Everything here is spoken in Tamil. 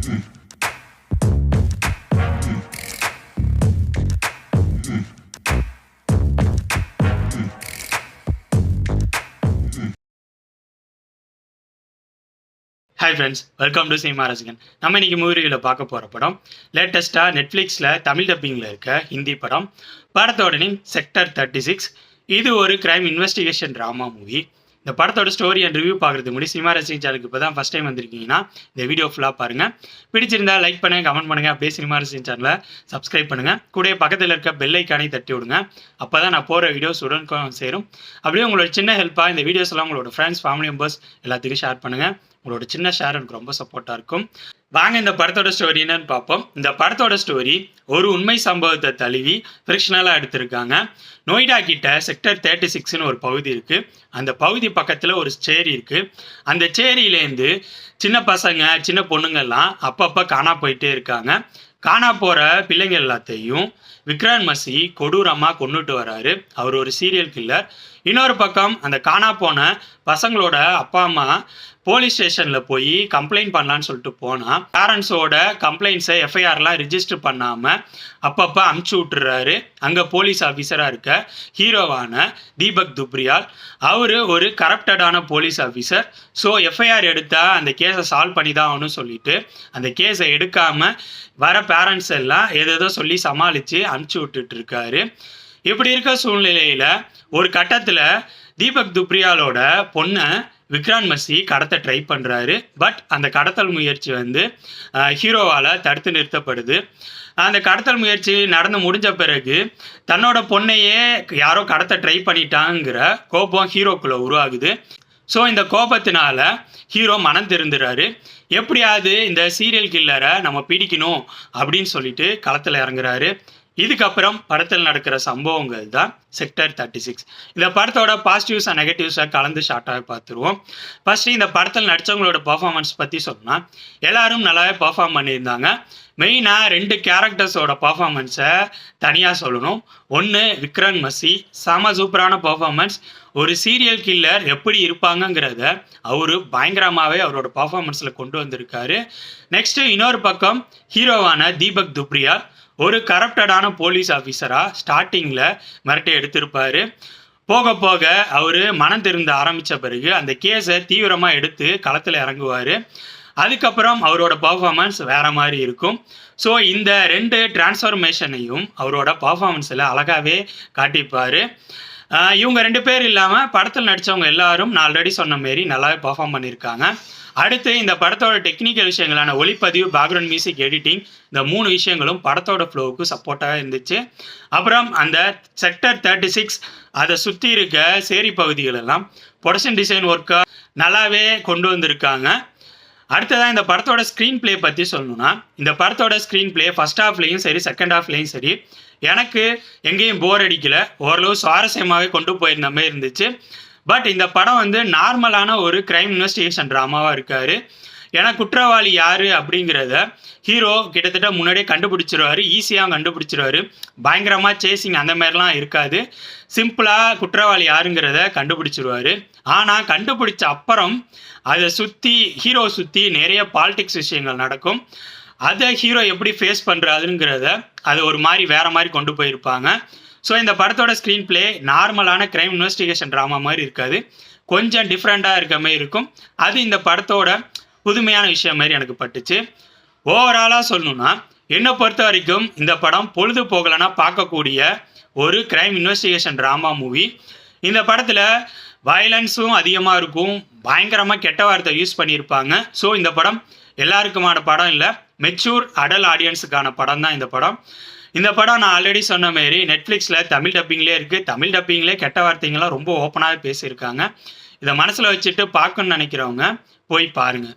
Hi friends welcome to cinema ரசிகன் நம்ம இன்னைக்கு மூவியில் பார்க்க போகிற படம் லேட்டஸ்ட்டாக நெட்ஃப்ளிக்ஸில் தமிழ் டப்பிங்கில் இருக்க ஹிந்தி படம் படத்தோட நேம் செக்டர் தேர்ட்டி சிக்ஸ் இது ஒரு கிரைம் இன்வெஸ்டிகேஷன் ட்ராமா மூவி இந்த படத்தோட ஸ்டோரி அண்ட் ரிவ்யூ பார்க்குறதுக்கு முடி சினிமா ரசிகன் சேனலுக்கு இப்போ தான் ஃபஸ்ட் டைம் வந்திருக்கீங்கன்னா இந்த வீடியோ ஃபுல்லாக பாருங்கள் பிடிச்சிருந்தா லைக் பண்ணுங்கள் கமெண்ட் பண்ணுங்கள் அப்படியே சினிமா ரசிகன் சேனலை சப்ஸ்கிரைப் பண்ணுங்கள் கூடயே பக்கத்தில் இருக்க பெல் ஐக்கானை தட்டி விடுங்க. அப்போ தான் நான் போகிற வீடியோஸ் உடனுக்கும் சேரும். அப்படியே உங்களோட சின்ன ஹெல்ப்பாக இந்த வீடியோஸ் எல்லாம் உங்களோட ஃப்ரெண்ட்ஸ் ஃபேமிலி மெம்பர்ஸ் எல்லாத்துக்கும் ஷேர் பண்ணுங்கள் உங்களோட சின்ன ஷேர் எனக்கு ரொம்ப சப்போர்ட்டாக இருக்கும். வாங்க இந்த படத்தோட ஸ்டோரி என்னன்னு பார்ப்போம். இந்த படத்தோட ஸ்டோரி ஒரு உண்மை சம்பவத்தை தழுவி ஃபிரிக்ஷனலாக எடுத்திருக்காங்க. நொய்டா கிட்ட செக்டர் தேர்ட்டி சிக்ஸ்னு ஒரு பகுதி இருக்குது அந்த பகுதி பக்கத்தில் ஒரு சேரி இருக்குது அந்த சேரியிலேருந்து சின்ன பசங்க சின்ன பொண்ணுங்கள்லாம் அப்பப்போ காணா போயிட்டே இருக்காங்க. காணா போகிற பிள்ளைங்க எல்லாத்தையும் விக்ரான் மசி கொடூரமாக கொண்டுட்டு வராரு. அவர் ஒரு சீரியல் கில்லர் இன்னொரு பக்கம் அந்த காணா போன பசங்களோட அப்பா அம்மா போலீஸ் ஸ்டேஷனில் போய் கம்ப்ளைண்ட் பண்ணலான்னு சொல்லிட்டு போனால் பேரண்ட்ஸோட கம்ப்ளைண்ட்ஸை எஃப்ஐஆர்லாம் ரிஜிஸ்டர் பண்ணாமல் அப்பப்போ அமுச்சு விட்டுறாரு. அங்கே போலீஸ் ஆஃபீஸராக இருக்க ஹீரோவான தீபக் துப்ரியால். அவர் ஒரு கரப்டடான போலீஸ் ஆஃபீஸர் ஸோ எஃப்ஐஆர் எடுத்தால் அந்த கேஸை சால்வ் பண்ணி தான் ஆகணும்னு சொல்லிட்டு அந்த கேஸை எடுக்காமல் வர பேரண்ட்ஸ் எல்லாம் ஏதேதோ சொல்லி சமாளித்து அனுப்பிச்சி விட்டுட்டு இருக்காரு இப்படி இருக்க சூழ்நிலையில் ஒரு கட்டத்தில் தீபக் துப்ரியாலோட பொண்ணை விக்ரான் மசி கடத்த ட்ரை பண்ணுறாரு பட் அந்த கடத்தல் முயற்சி வந்து ஹீரோவால் தடுத்து நிறுத்தப்படுது. அந்த கடத்தல் முயற்சி நடந்து முடிஞ்ச பிறகு தன்னோட பொண்ணையே யாரோ கடத்த ட்ரை பண்ணிட்டாங்கிற கோபம் ஹீரோக்குள்ளே உருவாகுது. ஸோ இந்த கோபத்தினால ஹீரோ மனம் திருந்துறாரு. எப்படியாவது இந்த சீரியல் கில்லரை நம்ம பிடிக்கணும் அப்படின்னு சொல்லிட்டு களத்தில் இறங்குறாரு. இதுக்கப்புறம் படத்தில் நடக்கிற சம்பவங்கள் தான் செக்டர் தேர்ட்டி சிக்ஸ் இந்த படத்தோட பாசிட்டிவ்ஸ் அண்ட் நெகட்டிவ்ஸை கலந்து ஷார்ட்டாக பார்த்துருவோம். ஃபஸ்ட்டு இந்த படத்தில் நடித்தவங்களோட பர்ஃபார்மன்ஸ் பற்றி சொன்னால் எல்லாரும் நல்லாவே பர்ஃபார்ம் பண்ணியிருந்தாங்க. மெயினாக ரெண்டு கேரக்டர்ஸோட பர்ஃபார்மன்ஸை தனியாக சொல்லணும். ஒன்று விக்ரன் மசி செம சூப்பரான பர்ஃபார்மன்ஸ் ஒரு சீரியல் கில்லர் எப்படி இருப்பாங்கங்கிறத அவர் பயங்கரமாகவே அவரோட பர்ஃபார்மன்ஸில் கொண்டு வந்திருக்காரு. நெக்ஸ்ட்டு இன்னொரு பக்கம் ஹீரோவான தீபக் துப்ரியா ஒரு கரப்டடான போலீஸ் ஆஃபீஸராக ஸ்டார்டிங்கில் மிரட்டி எடுத்திருப்பார். போக போக அவர் மனம் திருந்த ஆரம்பித்த பிறகு அந்த கேஸை தீவிரமாக எடுத்து களத்தில் இறங்குவார். அதுக்கப்புறம் அவரோட பர்ஃபார்மன்ஸ் வேற மாதிரி இருக்கும். ஸோ இந்த ரெண்டு டிரான்ஸ்ஃபர்மேஷனையும் அவரோட பர்ஃபார்மன்ஸில் அழகாகவே காட்டிப்பார். இவங்க ரெண்டு பேர் இல்லாமல் படத்தில் நடித்தவங்க எல்லாரும் நான் ஆல்ரெடி சொன்ன மாரி நல்லாவே பர்ஃபார்ம் பண்ணியிருக்காங்க அடுத்து இந்த படத்தோட டெக்னிக்கல் விஷயங்களான ஒளிப்பதிவு பேக்ரவுண்ட் மியூசிக் எடிட்டிங் இந்த மூணு விஷயங்களும் படத்தோட ஃப்ளோவுக்கு சப்போர்ட்டாக இருந்துச்சு. அப்புறம் அந்த செக்டர் தேர்ட்டி சிக்ஸ் அதை சுற்றி இருக்க சேரி பகுதிகளெல்லாம் ப்ரொடக்ஷன் டிசைன் ஒர்க்கை நல்லாவே கொண்டு வந்திருக்காங்க. அடுத்ததாக இந்த படத்தோட ஸ்க்ரீன் ப்ளே பற்றி சொல்லணும்னா இந்த படத்தோட ஸ்க்ரீன் ப்ளே ஃபஸ்ட் ஹாஃப்லேயும் சரி செகண்ட் ஹாஃப்லேயும் சரி எனக்கு எங்கேயும் போர் அடிக்கலை. ஓரளவு சுவாரஸ்யமாகவே கொண்டு போயிருந்த மாதிரி இருந்துச்சு. பட் இந்த படம் வந்து நார்மலான ஒரு கிரைம் இன்வெஸ்டிகேஷன் ட்ராமாவாக இருக்கார். ஏன்னா குற்றவாளி யார் அப்படிங்கிறத ஹீரோ கிட்டத்தட்ட முன்னாடியே கண்டுபிடிச்சிருவாரு ஈஸியாக கண்டுபிடிச்சிருவாரு. பயங்கரமாக சேசிங் அந்த மாதிரிலாம் இருக்காது. சிம்பிளாக குற்றவாளி யாருங்கிறத கண்டுபிடிச்சிருவாரு. ஆனால் கண்டுபிடிச்ச அப்புறம் அதை சுற்றி ஹீரோ சுற்றி நிறைய பாலிடிக்ஸ் விஷயங்கள் நடக்கும். அதை ஹீரோ எப்படி ஃபேஸ் பண்ணுறாருங்கிறத அதை ஒரு மாதிரி வேற மாதிரி கொண்டு போயிருப்பாங்க. ஸோ இந்த படத்தோட ஸ்க்ரீன் பிளே நார்மலான கிரைம் இன்வெஸ்டிகேஷன் ட்ராமா மாதிரி இருக்காது. கொஞ்சம் டிஃப்ரெண்ட்டாக இருக்க மாதிரி இருக்கும். அது இந்த படத்தோட புதுமையான விஷயம் மாதிரி எனக்கு பட்டுச்சு. ஓவராலாக சொல்லணும்னா என்னை பொறுத்த வரைக்கும் இந்த படம் பொழுது போகலைன்னா பார்க்கக்கூடிய ஒரு கிரைம் இன்வெஸ்டிகேஷன் ட்ராமா மூவி இந்த படத்தில் வயலன்ஸும் அதிகமாக இருக்கும். பயங்கரமாக கெட்ட வார்த்தை யூஸ் பண்ணியிருப்பாங்க. ஸோ இந்த படம் எல்லாருக்குமான படம் இல்லை. மெச்சூர் அடல் ஆடியன்ஸுக்கான படம் தான் இந்த படம். இந்த படம் நான் ஆல்ரெடி சொன்ன மாரி நெட்ஃப்ளிக்ஸில் தமிழ் டப்பிங்லேயே இருக்குது தமிழ் டப்பிங்லேயே கெட்ட வார்த்தைங்களாம் ரொம்ப ஓப்பனாகவே பேசியிருக்காங்க. இதை மனசில் வச்சுட்டு பார்க்கணுன்னு நினைக்கிறவங்க போய் பாருங்கள்